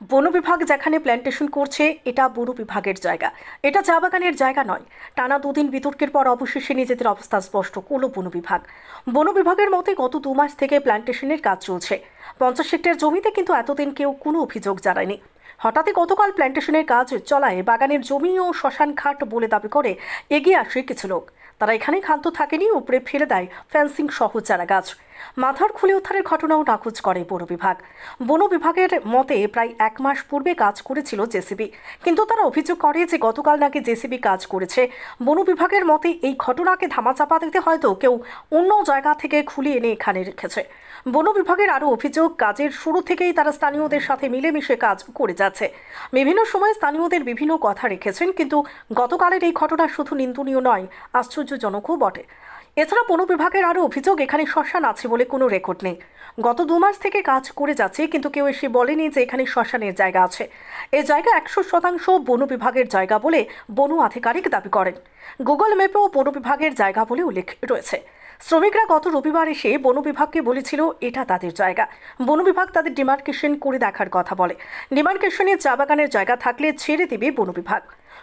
বন বিভাগ যেখানে প্ল্যান্টেশন করছে, এটা বন বিভাগের জায়গা। এটা চা বাগানের জায়গা নয়। টানা দুদিন বিতর্কের পর অবশেষে নিজেদের অবস্থা স্পষ্ট করল বন বিভাগ। বন বিভাগের মতে গত দু মাস থেকে প্ল্যান্টেশনের কাজ চলছে। পঞ্চাশ হেক্টর জমিতে কিন্তু এতদিন কেউ কোনো অভিযোগ জানায়নি। হঠাৎই গতকাল প্ল্যান্টেশনের কাজ চলায় বাগানের জমি ও শ্মশান ঘাট বলে দাবি করে এগিয়ে আসে কিছু লোক। তারা এখানে ক্ষান্ত থাকেনি, উপরে ফেলে দেয় ফেন্সিং সহ চারা গাছ মাথার খুলে উদ্ধারের ঘটনাও নাকচ করে বন বিভাগ। বন বিভাগের মতে প্রায় এক মাস পূর্বে কাজ করেছিল জেসিবি। কিন্তু তারা অভিযোগ করে যে গতকাল নাকি জেসিবি কাজ করেছে। বন বিভাগের মতে এই ঘটনাকে ধামাচাপা দিতে হয়তো কেউ অন্য জায়গা থেকে খুলে এনে এখানে রেখেছে। বন বিভাগের আরও অভিযোগ, কাজের শুরু থেকেই তারা স্থানীয়দের সাথে মিলেমিশে কাজ করে যাচ্ছে। বিভিন্ন সময় স্থানীয়দের বিভিন্ন কথা রেখেছেন, কিন্তু গতকালের এই ঘটনা শুধু নিন্দনীয় নয়, আশ্চর্যজনকও বটে। এছাড়া বন বিভাগের আরও অভিযোগ, এখানে শ্মশান আছে বলে কোনো রেকর্ড নেই। গত দু মাস থেকে কাজ করে যাচ্ছে, কিন্তু কেউ এসে বলেনি যে এখানে শ্মশানের জায়গা আছে। এই জায়গা একশো শতাংশ বন বিভাগের জায়গা বলে বন আধিকারিক দাবি করেন। গুগল ম্যাপেও বন বিভাগের জায়গা বলে উল্লেখ রয়েছে। শ্রমিকরা গত রবিবার এসে বন বিভাগকে বলেছিল, এটা তাদের জায়গা। বন বিভাগ তাদের ডিমার্কেশন করে দেখার কথা বলে। ডিমার্কেশনে চা বাগানের জায়গা থাকলে ছেড়ে দেবে বন বিভাগ।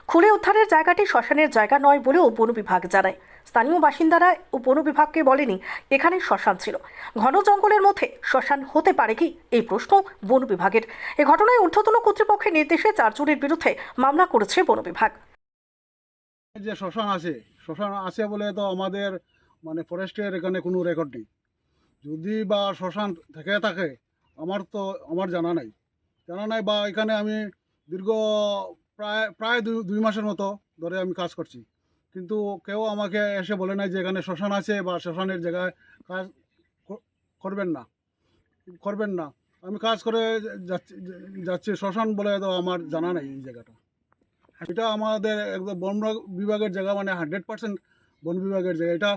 খুলে উদ্ধারের জায়গাটি শ্মশানের জায়গা নয় বলেও বন বিভাগ জানায়। স্থানীয় বাসিন্দারা বন বিভাগকে বলেনি, এখানে শ্মশান ছিল। ঘন জঙ্গলের মধ্যে শ্মশান হতে পারে কি? এই প্রশ্ন বন বিভাগের। এ ঘটনায় ঊর্ধ্বতন কর্তৃপক্ষের নির্দেশে চারজনের বিরুদ্ধে মামলা করেছে বন বিভাগ। যে শ্মশান আছে শ্মশান আছে বলে তো আমাদের মানে ফরেস্টের এখানে কোনো রেকর্ড নেই। যদি বা শ্মশান থেকে থাকে, আমার তো, আমার জানা নাই। জানা নাই বা এখানে আমি দীর্ঘ প্রায় প্রায় দুই মাসের মতো ধরে আমি কাজ করছি। কিন্তু কেউ আমাকে এসে বলে নাই যে এখানে শ্মশান আছে বা শ্মশানের জায়গায় কাজ করবেন না। করবেন না। আমি কাজ করে যাচ্ছি যাচ্ছি শ্মশান বলে তো আমার জানা নাই এই জায়গাটা। এটা আমাদের একদম বন বিভাগের জায়গা মানে হান্ড্রেড পার্সেন্ট বন বিভাগের জায়গা। এটা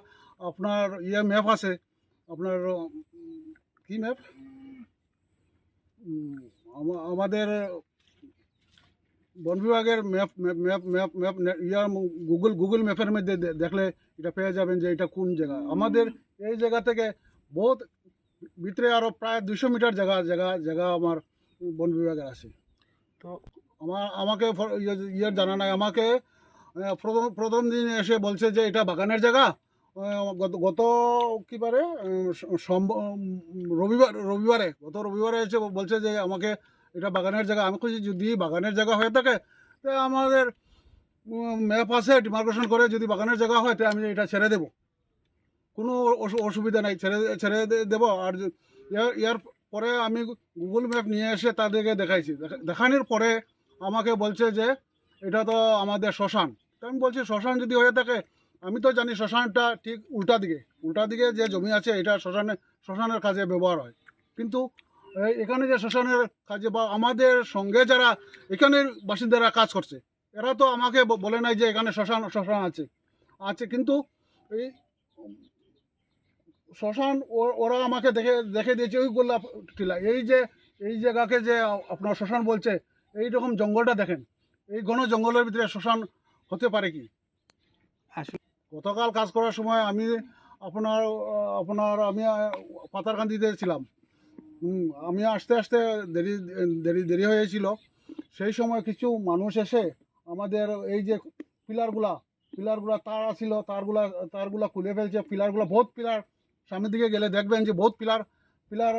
আপনার ইয়ে ম্যাপ আছে। আপনার কি ম্যাপ? আমাদের বন বিভাগের ম্যাপ ম্যাপ ম্যাপ ম্যাপ ইয়ার গুগল গুগল ম্যাপের মধ্যে দেখলে এটা পেয়ে যাবেন যে এটা কোন জায়গা। আমাদের এই জায়গা থেকে বহুত ভিতরে আরও প্রায় দুশো মিটার জায়গা জায়গা জায়গা আমার বন বিভাগের আছে। তো আমার আমাকে ইয়ে- জানা নাই। আমাকে প্রথম প্রথম দিন এসে বলছে যে এটা বাগানের জায়গা। গত গত কি বারে? আহ, স- সোম- উম, রবিবার রবিবারে গত রবিবারে এসে বলছে যে আমাকে এটা বাগানের জায়গা। আমি খুঁজি যদি বাগানের জায়গা হয়ে থাকে, তো আমাদের ম্যাপ আছে ডিমার্কেশন করে যদি বাগানের জায়গা হয়, তো আমি এটা ছেড়ে দেবো। কোনো অসুবিধা নাই, ছেড়ে ছেড়ে দেবো। আর ইয়ার পরে আমি গুগল ম্যাপ নিয়ে এসে তাদেরকে দেখাইছি। দেখানোর পরে আমাকে বলছে যে, এটা তো আমাদের শ্মশান। আমি বলছি, শ্মশান যদি হয়ে থাকে, আমি তো জানি শ্মশানটা ঠিক উল্টা দিকে। উল্টা দিকে যে জমি আছে, এটা শ্মশানে, শ্মশানের কাজে ব্যবহার হয়। কিন্তু এখানে যে শ্মশানের কাজে বা আমাদের সঙ্গে যারা এখানের বাসিন্দারা কাজ করছে এরা তো আমাকে বলে নাই যে এখানে শ্মশান শ্মশান আছে। আছে কিন্তু এই শ্মশান ও- ওরা আমাকে দেখে দেখে দিয়েছে ওই গোলাপ টিলা। এই যে এই জায়গাকে যে আপনার শ্মশান বলছে এই রকম জঙ্গলটা দেখেন। এই ঘন জঙ্গলের ভিতরে শ্মশান হতে পারে কি? গতকাল কাজ করার সময় আমি আপনার আপনার আমি পাতারকান্দিতে ছিলাম। আমি আসতে আসতে দেরি দেরি দেরি হয়েছিল। সেই সময় কিছু মানুষ এসে আমাদের এই যে পিলারগুলা পিলারগুলা তার আছিল, তারগুলা তারগুলা খুলে ফেলছে, পিলারগুলা বহুত পিলার সামনের দিকে গেলে দেখবেন যে বহুত পিলার পিলার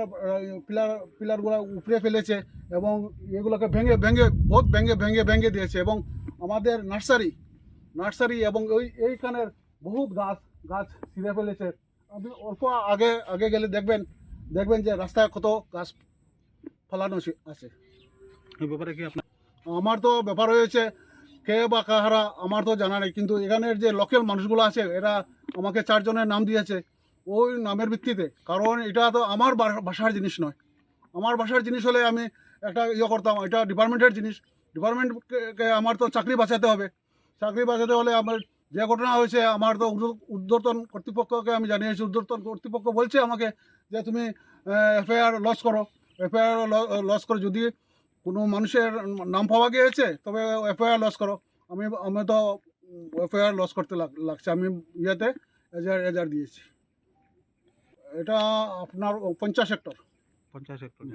পিলার, পিলারগুলা উপরে ফেলেছে এবং এগুলোকে ভেঙে ভেঙে, বহুত ভেঙে ভেঙে ভেঙে দিয়েছে এবং আমাদের নার্সারি নার্সারি এবং ওই, এইখানের বহুত গাছ গাছ ছিঁড়ে ফেলেছে। আপনি অল্প আগে আগে গেলে দেখবেন দেখবেন যে রাস্তায় কত গাছ ফলানো আছে- এই ব্যাপারে কি আপনার আমার তো ব্যাপার হয়েছে কে বা কাহারা আমার তো জানা নেই। কিন্তু এখানের যে লোকাল মানুষগুলো আছে এরা আমাকে চারজনের নাম দিয়েছে ওই নামের ভিত্তিতে। কারণ এটা তো আমার বাসার জিনিস নয়। আমার বাসার জিনিস হলে আমি একটা ইয়ে করতাম এটা ডিপার্টমেন্টের জিনিস। ডিপার্টমেন্টকে আমার তো চাকরি বাঁচাতে হবে। চাকরি বাঁচাতে হলে আমার যে ঘটনা হয়েছে আমার তো ঊর্ধ্ব- ঊর্ধ্বতন কর্তৃপক্ষকে আমি জানিয়েছি ঊর্ধ্বতন কর্তৃপক্ষ বলছে আমাকে যে তুমি এফআইআর লস করো। এফআইআর লস করো যদি কোনো মানুষের নাম পাওয়া গিয়েছে, তবে এফআইআর লস করো। আমি আমি তো এফআইআর লস করতে লাগ- লাগছে। আমি ইয়েতে এজার এজার দিয়েছি। এটা আপনার পঞ্চাশ হেক্টর পঞ্চাশ হেক্টর.